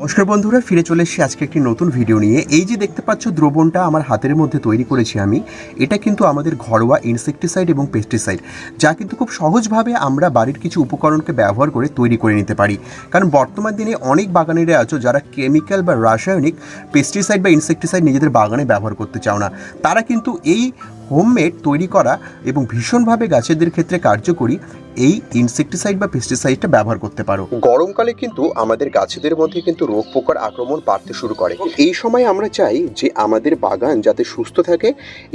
নমস্কার বন্ধুরা, ফিরে চলে এসেছি আজকে একটি নতুন ভিডিও নিয়ে। এই যে দেখতে পাচ্ছ দ্রবণটা আমার হাতের মধ্যে তৈরি করেছি আমি, এটা কিন্তু আমাদের ঘরোয়া ইনসেকটিসাইড এবং পেস্টিসাইড যা কিন্তু খুব সহজভাবে আমরা বাড়ির কিছু উপকরণকে ব্যবহার করে তৈরি করে নিতে পারি। কারণ বর্তমান দিনে অনেক বাগানেরা আছো যারা কেমিক্যাল বা রাসায়নিক পেস্টিসাইড বা ইনসেকটিসাইড নিজেদের বাগানে ব্যবহার করতে চাও না। তারা কিন্তু এই হোমমেড তৈরি করা এবং ভীষণভাবে গাছেদের ক্ষেত্রে কার্যকরী এই ইনসেকটিসাইড বা পেস্টিসাইডটা ব্যবহার করতে পারো। গরমকালে কিন্তু আমাদের গাছেদের মধ্যে কিন্তু রোগ পোকার আক্রমণ বাড়তে শুরু করে। এই সময় আমরা চাই যে আমাদের বাগান যাতে সুস্থ থাকে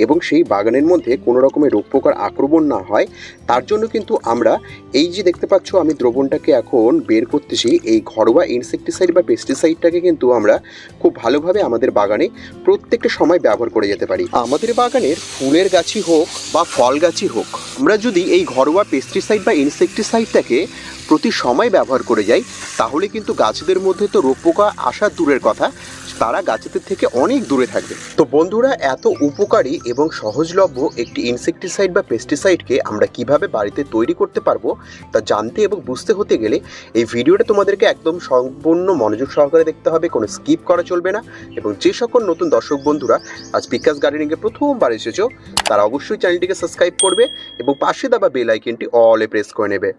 এবং সেই বাগানের মধ্যে কোনো রকমের রোগ পোকার আক্রমণ না হয়। তার জন্য কিন্তু আমরা এই যে দেখতে পাচ্ছ আমি দ্রবণটাকে এখন বের করতেছি, এই ঘরোয়া ইনসেকটিসাইড বা পেস্টিসাইডটাকে কিন্তু আমরা খুব ভালোভাবে আমাদের বাগানে প্রত্যেকটা সময় ব্যবহার করে যেতে পারি। আমাদের বাগানের ফুলের গাছই হোক বা ফল গাছই হোক, আমরা যদি এই ঘরোয়া পেস্টিসাইড বা ইনসেকটিসাইডটাকে প্রতি সময় ব্যবহার করে যাই, তাহলে কিন্তু গাছদের মধ্যে তো রোগ পোকা আসা দূরের কথা। তারা গাছেদের থেকে অনেক দূরে থাকবে। তো বন্ধুরা, এত উপকারী এবং সহজলভ্য একটি ইনসেকটিসাইড বা পেস্টিসাইডকে আমরা কীভাবে বাড়িতে তৈরি করতে পারব তা জানতে এবং বুঝতে হতে গেলে এই ভিডিওটা তোমাদেরকে একদম সম্পূর্ণ মনোযোগ সহকারে দেখতে হবে, কোনো স্কিপ করা চলবে না এবং যে সকল নতুন দর্শক বন্ধুরা আজ বিকাশ গার্ডেনিংয়ে প্রথমবার এসেছ, তারা অবশ্যই চ্যানেলটিকে সাবস্ক্রাইব করবে এবং পাশে দেওয়া বেল আইকনটি অলে প্রেস করে নেবে।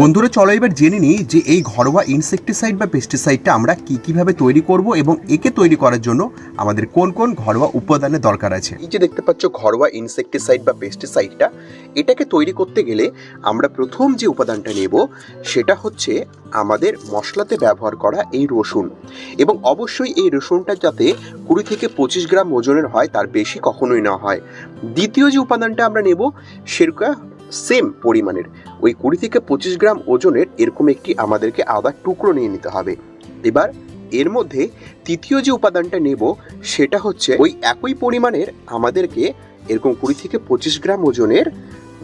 বন্ধুরা, চলো এবার জেনে নিই যে এই ঘরোয়া ইনসেকটিসাইড বা পেস্টিসাইডটা আমরা কি কীভাবে তৈরি করব এবং একে তৈরি করার জন্য আমাদের কোন কোন ঘরোয়া উপাদানের দরকার আছে। এই যে দেখতে পাচ্ছ ঘরোয়া ইনসেকটিসাইড বা পেস্টিসাইডটা এটাকে তৈরি করতে গেলে আমরা প্রথম যে উপাদানটা নেব সেটা হচ্ছে আমাদের মশলাতে ব্যবহার করা এই রসুন। এবং অবশ্যই এই রসুনটা যাতে কুড়ি থেকে পঁচিশ গ্রাম ওজনের হয়, তার বেশি কখনোই না হয়। দ্বিতীয় যে উপাদানটা আমরা নেব, সেটা সেম পরিমাণের। ওই কুড়ি থেকে পঁচিশ গ্রাম ওজনের এরকম একটি আমাদেরকে আদার টুকরো নিয়ে নিতে হবে। এবার এর মধ্যে তৃতীয় যে উপাদানটা নেব, সেটা হচ্ছে ওই একই পরিমাণের আমাদেরকে এরকম কুড়ি থেকে পঁচিশ গ্রাম ওজনের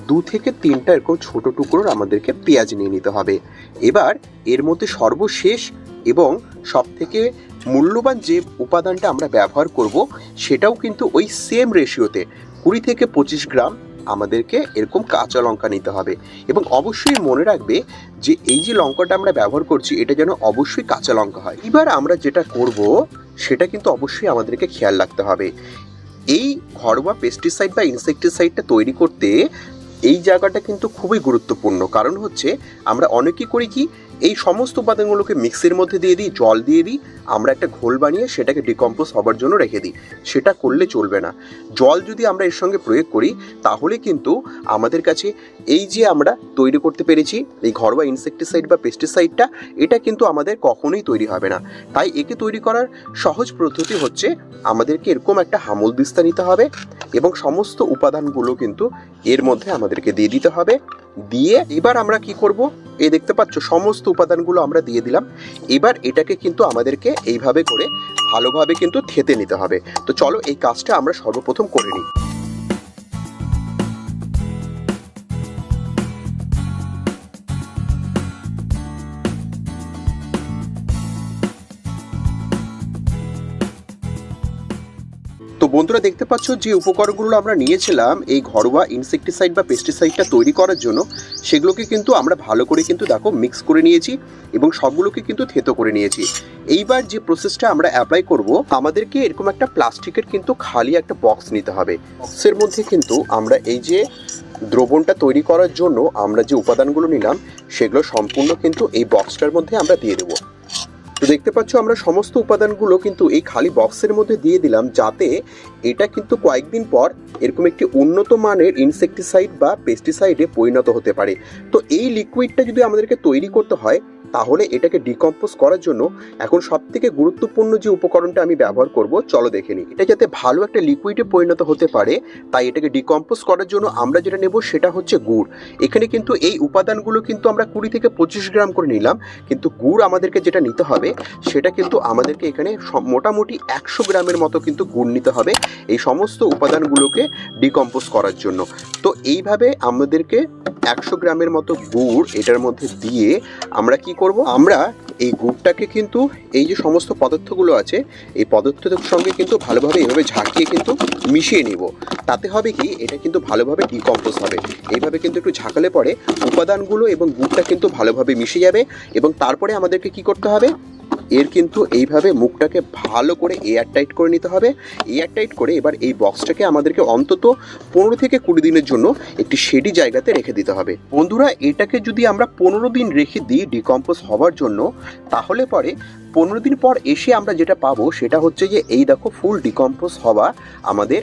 দু থেকে তিনটা এরকম ছোট টুকরোর আমাদেরকে পেঁয়াজ নিয়ে নিতে হবে। এবার এর মধ্যে সর্বশেষ এবং সব থেকে মূল্যবান যে উপাদানটা আমরা ব্যবহার করব, সেটাও কিন্তু ওই সেম রেশিওতে কুড়ি থেকে পঁচিশ গ্রাম আমাদেরকে এরকম কাঁচা লঙ্কা নিতে হবে। এবং অবশ্যই মনে রাখবে যে এই যে লঙ্কাটা আমরা ব্যবহার করছি, এটা যেন অবশ্যই কাঁচা লঙ্কা হয়। এবার আমরা যেটা করব, সেটা কিন্তু অবশ্যই আমাদেরকে খেয়াল রাখতে হবে। এই ঘরোয়া পেস্টিসাইড বা ইনসেকটিসাইডটা তৈরি করতে এই জায়গাটা কিন্তু খুবই গুরুত্বপূর্ণ। কারণ হচ্ছে আমরা অনেকেই করি কি এই সমস্ত উপাদানগুলোকে মিক্সির মধ্যে দিয়ে দিই, জল দিয়ে দিই, আমরা একটা ঘোল বানিয়ে সেটাকে ডিকম্পোজ হবার জন্য রেখে দিই। সেটা করলে চলবে না। জল যদি আমরা এর সঙ্গে প্রয়োগ করি, তাহলে কিন্তু আমাদের কাছে এই যে আমরা তৈরি করতে পেরেছি, এই ঘরোয়া ইনসেকটিসাইড বা পেস্টিসাইডটা এটা কিন্তু আমাদের কখনোই তৈরি হবে না। তাই একে তৈরি করার সহজ পদ্ধতি হচ্ছে আমাদেরকে এরকম একটা হামল দিস্তা নিতে হবে এবং সমস্ত উপাদানগুলো কিন্তু এর মধ্যে আমাদেরকে দিয়ে দিতে হবে। দিয়ে এবার আমরা কি করব? এই দেখতে পাচ্ছ, সমস্ত উপাদানগুলো আমরা দিয়ে দিলাম। এবার এটাকে কিন্তু আমাদেরকে এইভাবে করে ভালোভাবে কিন্তু থেতে নিতে হবে। তো চলো এই কাজটা আমরা সর্বপ্রথম করে নিই। বন্ধুরা দেখতে পাচ্ছ যে উপকরণগুলো আমরা নিয়েছিলাম, এই ঘরোয়া ইনসেকটিসাইড বা পেস্টিসাইডটা তৈরি করার জন্য, সেগুলোকে কিন্তু আমরা ভালো করে কিন্তু দেখো মিক্স করে নিয়েছি এবং সবগুলোকে কিন্তু থেতো করে নিয়েছি। এইবার যে প্রসেসটা আমরা অ্যাপ্লাই করব, আমাদেরকে এরকম একটা প্লাস্টিকের কিন্তু খালি একটা বক্স নিতে হবে। বক্সের মধ্যে কিন্তু আমরা এই যে দ্রবণটা তৈরি করার জন্য আমরা যে উপাদানগুলো নিলাম, সেগুলো সম্পূর্ণ কিন্তু এই বক্সটার মধ্যে আমরা দিয়ে দেবো। তো দেখতে পাচ্ছ, আমরা সমস্ত উপাদানগুলো কিন্তু এই খালি বক্সের মধ্যে দিয়ে দিলাম যাতে এটা কিন্তু কয়েকদিন পর এরকম একটি উন্নত মানের ইনসেকটিসাইড বা পেস্টিসাইডে পরিণত হতে পারে। তো এই লিকুইডটা যদি আমাদেরকে তৈরি করতে হয় তাহলে এটাকে ডিকম্পোজ করার জন্য এখন সব থেকে গুরুত্বপূর্ণ যে উপকরণটা আমি ব্যবহার করব, চলো দেখে নিই। এটা যাতে ভালো একটা লিকুইডে পরিণত হতে পারে, তাই এটাকে ডিকম্পোজ করার জন্য আমরা যেটা নেব সেটা হচ্ছে গুড়। এখানে কিন্তু এই উপাদানগুলো কিন্তু আমরা কুড়ি থেকে পঁচিশ গ্রাম করে নিলাম, কিন্তু গুড় আমাদেরকে যেটা নিতে হবে, সেটা কিন্তু আমাদেরকে এখানে মোটামুটি একশো গ্রামের মতো কিন্তু গুড় নিতে হবে এই সমস্ত উপাদানগুলোকে ডিকম্পোজ করার জন্য। তো এইভাবে আমাদেরকে একশো গ্রামের মতো গুড় এটার মধ্যে দিয়ে আমরা কি করব। আমরা এই গুড়টাকে কিন্তু এই যে সমস্ত পদার্থগুলো আছে, এই পদার্থের সঙ্গে কিন্তু ভালোভাবে এইভাবে ঝাঁকিয়ে কিন্তু মিশিয়ে নিব। তাতে হবে কি, এটা কিন্তু ভালোভাবে ডিকম্পোজ হবে। এইভাবে কিন্তু একটু ঝাঁকালে পরে উপাদানগুলো এবং গুড়টা কিন্তু ভালোভাবে মিশে যাবে এবং তারপরে আমাদেরকে কি করতে হবে? এর কিন্তু এইভাবে মুখটাকে ভালো করে এয়ার টাইট করে নিতে হবে। এয়ার টাইট করে এবার এই বক্সটাকে আমাদেরকে অন্তত পনেরো থেকে কুড়ি দিনের জন্য একটি শেডি জায়গাতে রেখে দিতে হবে। বন্ধুরা, এটাকে যদি আমরা পনেরো দিন রেখে দিই ডিকম্পোজ হওয়ার জন্য, তাহলে পরে পনেরো দিন পর এসে আমরা যেটা পাবো সেটা হচ্ছে যে এই দেখো ফুল ডিকম্পোজ হওয়া আমাদের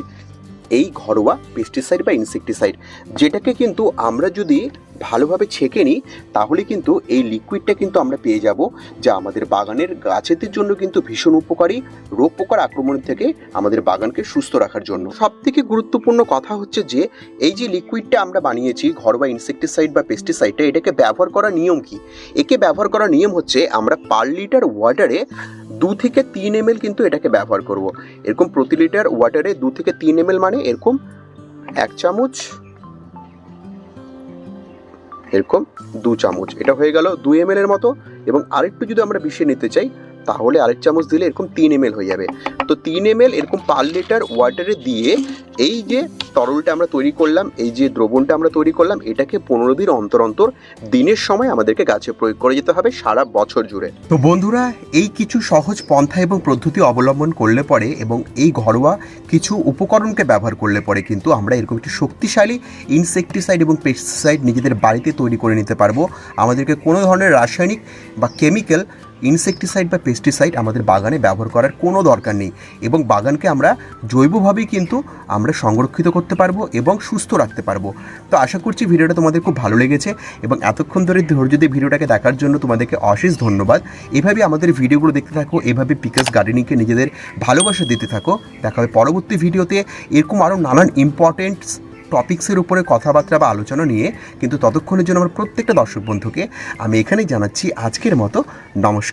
এই ঘরোয়া পেস্টিসাইড বা ইনসেকটিসাইড। যেটাকে কিন্তু আমরা যদি ভালোভাবে ছেঁকে নিই, তাহলে কিন্তু এই লিকুইডটা কিন্তু আমরা পেয়ে যাব, যা আমাদের বাগানের গাছেদের জন্য কিন্তু ভীষণ উপকারী, রোগ পোকার আক্রমণ থেকে আমাদের বাগানকে সুস্থ রাখার জন্য। সব থেকে গুরুত্বপূর্ণ কথা হচ্ছে যে, এই যে লিকুইডটা আমরা বানিয়েছি ঘরোয়া ইনসেকটিসাইড বা পেস্টিসাইডটা এটাকে ব্যবহার করার নিয়ম কি? একে ব্যবহার করার নিয়ম হচ্ছে, আমরা পার লিটার ওয়াটারে দু থেকে তিন এম কিন্তু এটাকে ব্যবহার করব। এরকম প্রতি লিটার ওয়াটারে দু থেকে তিন এম মানে এরকম এক চামচ এরকম দু চামচ। এটা হয়ে গেল দু এম এর মতো এবং আরেকটু যদি আমরা বিষে নিতে চাই তাহলে আরেক চামচ দিলে এরকম তিন এম হয়ে যাবে। তো তিন এম এরকম পার লিটার ওয়াটারে দিয়ে এই যে তরলটা আমরা তৈরি করলাম, এই যে দ্রবণটা আমরা তৈরি করলাম, এটাকে পনেরো দিন অন্তর অন্তর দিনের সময় আমাদেরকে গাছে প্রয়োগ করে যেতে হবে সারা বছর জুড়ে। তো বন্ধুরা, এই কিছু সহজ পন্থা এবং পদ্ধতি অবলম্বন করলে পরে এবং এই ঘরোয়া কিছু উপকরণকে ব্যবহার করলে পরে কিন্তু আমরা এরকম একটি শক্তিশালী ইনসেকটিসাইড এবং পেস্টিসাইড নিজেদের বাড়িতে তৈরি করে নিতে পারব। আমাদেরকে কোনো ধরনের রাসায়নিক বা কেমিক্যাল ইনসেকটিসাইড বা পেস্টিসাইড আমাদের বাগানে ব্যবহার করার কোনো দরকার নেই এবং বাগানকে আমরা জৈবভাবেই কিন্তু আমরা সংরক্ষিত করতে পারব এবং সুস্থ রাখতে পারব। তো আশা করছি ভিডিওটা তোমাদের খুব ভালো লেগেছে এবং এতক্ষণ ধরে ধৈর্য দিয়ে ভিডিওটাকে দেখার জন্য তোমাদেরকে অশেষ ধন্যবাদ। এভাবে আমাদের ভিডিওগুলো দেখতে থাকো, এভাবে পিকাস গার্ডেনিংকে নিজেদের ভালোবাসা দিতে থাকো। দেখা হবে পরবর্তী ভিডিওতে। এরকম আরও নানান ইম্পর্টেন্ট টপিক্সের উপরে কথাবার্তা বা আলোচনা নিয়ে কিন্তু ততক্ষণের জন্য আমার প্রত্যেকটা দর্শক বন্ধুকে আমি এখানেই জানাচ্ছি আজকের মতো নমস্কার।